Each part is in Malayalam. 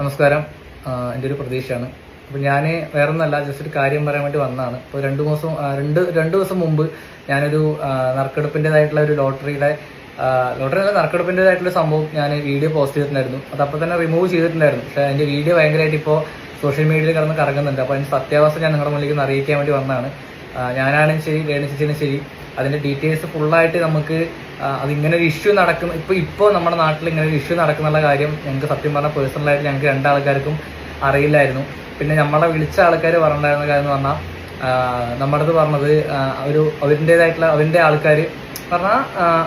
നമസ്കാരം. എന്റെ ഒരു പ്രതീക്ഷയാണ്. അപ്പം ഞാൻ വേറെ ഒന്നല്ല ജസ്റ്റ് ഒരു കാര്യം പറയാൻ വേണ്ടി വന്നതാണ്. ഇപ്പോൾ രണ്ട് മാസം രണ്ട് രണ്ട് ദിവസം മുമ്പ് ഞാനൊരു നറുക്കെടുപ്പിന്റെതായിട്ടുള്ള ഒരു ലോട്ടറിയുടെ ലോട്ടറി അല്ല നറുക്കെടുപ്പിന്റെതായിട്ടുള്ള സംഭവം ഞാൻ വീഡിയോ പോസ്റ്റ് ചെയ്തിട്ടുണ്ടായിരുന്നു. അത് അപ്പോൾ തന്നെ റിമൂവ് ചെയ്തിട്ടുണ്ടായിരുന്നു. പക്ഷേ അതിന്റെ വീഡിയോ ഭയങ്കരമായിട്ട് ഇപ്പോൾ സോഷ്യൽ മീഡിയയിൽ കിടന്ന് കറങ്ങുന്നുണ്ട്. അപ്പോൾ അതിന്റെ സത്യാവസ്ഥ ഞാൻ നിങ്ങളുടെ മുന്നിലേക്ക് ഒന്ന് അറിയിക്കാൻ വേണ്ടി വന്നതാണ്. ഞാനാണെങ്കിലും ശരി രേണുചേച്ചിനും ശരി. അതിന്റെ ഡീറ്റെയിൽസ് ഫുള്ളായിട്ട് നമുക്ക് അതിങ്ങനെ ഒരു ഇഷ്യൂ നടക്കുന്ന ഇപ്പൊ ഇപ്പോ നമ്മുടെ നാട്ടിൽ ഇങ്ങനെ ഒരു ഇഷ്യൂ നടക്കുന്നുള്ള കാര്യം ഞങ്ങൾക്ക് സത്യം പറഞ്ഞാൽ പേഴ്സണലായിട്ട് ഞങ്ങൾക്ക് രണ്ടാൾക്കാർക്കും അറിയില്ലായിരുന്നു. പിന്നെ നമ്മളെ വിളിച്ച ആൾക്കാർ പറഞ്ഞിട്ടുണ്ടായിരുന്ന കാര്യം എന്ന് പറഞ്ഞാൽ നമ്മുടെ പറഞ്ഞത് ഒരു അവരിന്റെതായിട്ടുള്ള അവരിന്റെ ആൾക്കാർ പറഞ്ഞാൽ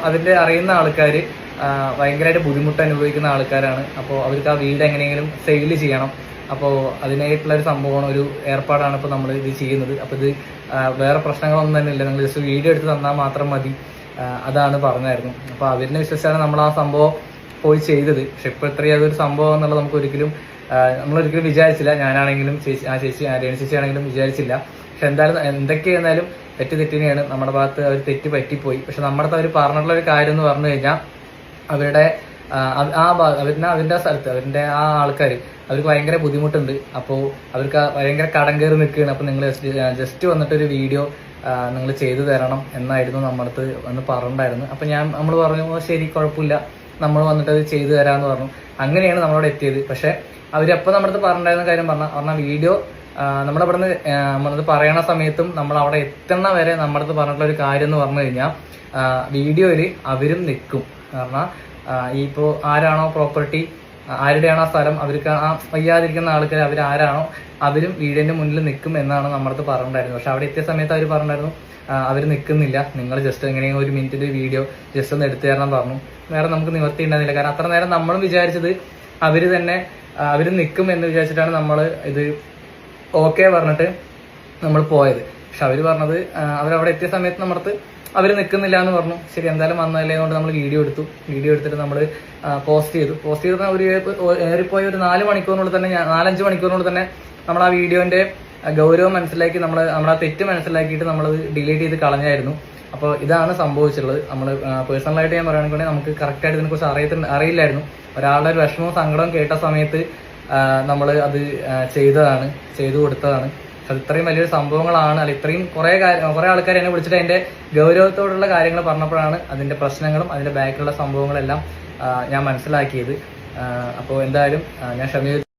അതിന്റെ അറിയുന്ന ആൾക്കാർ ഭയങ്കരമായിട്ട് ബുദ്ധിമുട്ട് അനുഭവിക്കുന്ന ആൾക്കാരാണ്. അപ്പോൾ അവർക്ക് ആ വീട് എങ്ങനെയെങ്കിലും സെയിൽ ചെയ്യണം. അപ്പോൾ അതിനായിട്ടുള്ള ഒരു സംഭവമാണ് ഒരു ഏർപ്പാടാണ് ഇപ്പോൾ നമ്മൾ ഇത് ചെയ്യുന്നത്. അപ്പോൾ ഇത് വേറെ പ്രശ്നങ്ങളൊന്നും തന്നെ ഇല്ല. നിങ്ങൾ ജസ്റ്റ് വീഡിയോ എടുത്ത് തന്നാൽ മാത്രം മതി. അതാണ് പറഞ്ഞായിരുന്നു. അപ്പോൾ അവരിനെ വിശ്വസിച്ചാണ് നമ്മൾ ആ സംഭവം പോയി ചെയ്തത്. പക്ഷെ ഇപ്പോൾ ഇത്രയും അതൊരു സംഭവം എന്നുള്ളത് നമുക്ക് ഒരിക്കലും നമ്മളൊരിക്കലും വിചാരിച്ചില്ല. ഞാനാണെങ്കിലും ചേച്ചി ആ ചേച്ചി രേണു ചേച്ചി ആണെങ്കിലും വിചാരിച്ചില്ല. പക്ഷെ എന്തായാലും എന്തൊക്കെയായിരുന്നാലും തെറ്റ് തെറ്റിനെയാണ് നമ്മുടെ ഭാഗത്ത് അവർ തെറ്റ് പറ്റിപ്പോയി. പക്ഷെ നമ്മുടെ അവർ പറഞ്ഞിട്ടുള്ള ഒരു കാര്യം എന്ന് പറഞ്ഞു കഴിഞ്ഞാൽ അവരുടെ ആ, ഭാ- അവരുടെ സ്ഥലത്ത് അവരുടെ ആ ആൾക്കാർ അവർക്ക് ഭയങ്കര ബുദ്ധിമുട്ടുണ്ട്. അപ്പോൾ അവർക്ക് ഭയങ്കര കടം കയറി നിൽക്കുകയാണ്. അപ്പോൾ നിങ്ങൾ ജസ്റ്റ് വന്നിട്ട് ഒരു വീഡിയോ നിങ്ങൾ ചെയ്തു തരണം എന്നായിരുന്നു നമ്മളടുത്ത് വന്ന് പറഞ്ഞിട്ടുണ്ടായിരുന്നു അപ്പോൾ ഞാൻ നമ്മൾ പറഞ്ഞു ശരി കുഴപ്പമില്ല. നമ്മൾ വന്നിട്ട് അത് ചെയ്തു തരാമെന്ന് പറഞ്ഞു. അങ്ങനെയാണ് നമ്മളവിടെ എത്തിയത്. പക്ഷേ അവരപ്പോൾ നമ്മളടുത്ത് പറഞ്ഞിട്ടുണ്ടായിരുന്ന കാര്യം പറഞ്ഞാൽ പറഞ്ഞ വീഡിയോ നമ്മുടെ ഇവിടെ നിന്ന് നമ്മളത് പറയണ സമയത്തും നമ്മൾ അവിടെ എത്തണ വരെ നമ്മളടുത്ത് പറഞ്ഞിട്ടുള്ള ഒരു കാര്യം എന്ന് പറഞ്ഞു കഴിഞ്ഞാൽ വീഡിയോയിൽ അവരും നിൽക്കും. കാരണം ഈ ഇപ്പോൾ ആരാണോ പ്രോപ്പർട്ടി ആരുടെയാണോ സ്ഥലം അവർക്ക് ആ വയ്യാതിരിക്കുന്ന ആൾക്കാർ അവർ ആരാണോ അവരും വീടിന്റെ മുന്നിൽ നിൽക്കും എന്നാണ് നമ്മുടെ അടുത്ത് പറഞ്ഞിട്ടുണ്ടായിരുന്നത്. പക്ഷെ അവിടെ എത്തിയ സമയത്ത് അവർ പറഞ്ഞിട്ടുണ്ടായിരുന്നു അവർ നിൽക്കുന്നില്ല. നിങ്ങൾ ജസ്റ്റ് എങ്ങനെയും ഒരു മിനിറ്റിന്റെ വീഡിയോ ജസ്റ്റ് ഒന്ന് എടുത്തു തരണം പറഞ്ഞു. വേറെ നമുക്ക് നിവർത്തി ഉണ്ടായിരുന്നില്ല കാരണം അത്ര നേരം നമ്മളും വിചാരിച്ചത് അവർ തന്നെ അവർ നിൽക്കും എന്ന് വിചാരിച്ചിട്ടാണ് നമ്മൾ ഇത് ഓക്കെ പറഞ്ഞിട്ട് നമ്മൾ പോയത്. പക്ഷെ അവർ പറഞ്ഞത് അവരവിടെ എത്തിയ സമയത്ത് നമ്മുടെ അവർ നിൽക്കുന്നില്ല എന്ന് പറഞ്ഞു. ശരി എന്തായാലും വന്നതല്ലേ കൊണ്ട് നമ്മൾ വീഡിയോ എടുത്തു. വീഡിയോ എടുത്തിട്ട് നമ്മൾ പോസ്റ്റ് ചെയ്തു. പോസ്റ്റ് ചെയ്ത ഒരു ഏറിപ്പോയി ഒരു നാല് മണിക്കൂറിനുള്ളിൽ തന്നെ നാലഞ്ച് മണിക്കൂറിനുള്ളിൽ തന്നെ നമ്മൾ ആ വീഡിയോന്റെ ഗൗരവം മനസ്സിലാക്കി നമ്മൾ നമ്മുടെ തെറ്റ് മനസ്സിലാക്കിയിട്ട് നമ്മളത് ഡിലീറ്റ് ചെയ്ത് കളഞ്ഞായിരുന്നു. അപ്പോൾ ഇതാണ് സംഭവിച്ചിട്ടുള്ളത്. നമ്മൾ പേഴ്സണലായിട്ട് ഞാൻ പറയുകയാണെങ്കിൽ നമുക്ക് കറക്റ്റായിട്ട് ഇതിനെക്കുറിച്ച് അറിയത്തിന് അറിയില്ലായിരുന്നു. ഒരാളുടെ ഒരു വിഷമവും സങ്കടവും കേട്ട സമയത്ത് നമ്മൾ അത് ചെയ്തതാണ് ചെയ്തു കൊടുത്തതാണ്. അത് ഇത്രയും വലിയൊരു സംഭവങ്ങളാണ്. അല്ല ഇത്രയും കുറെ കാര്യം കുറെ ആൾക്കാർ എന്നെ വിളിച്ചിട്ട് എന്റെ ഗൗരവത്തോടുള്ള കാര്യങ്ങൾ പറഞ്ഞപ്പോഴാണ് അതിന്റെ പ്രശ്നങ്ങളും അതിന്റെ ബാക്കിലുള്ള സംഭവങ്ങളെല്ലാം ഞാൻ മനസ്സിലാക്കിയത്. അപ്പോൾ എന്തായാലും ഞാൻ ക്ഷമ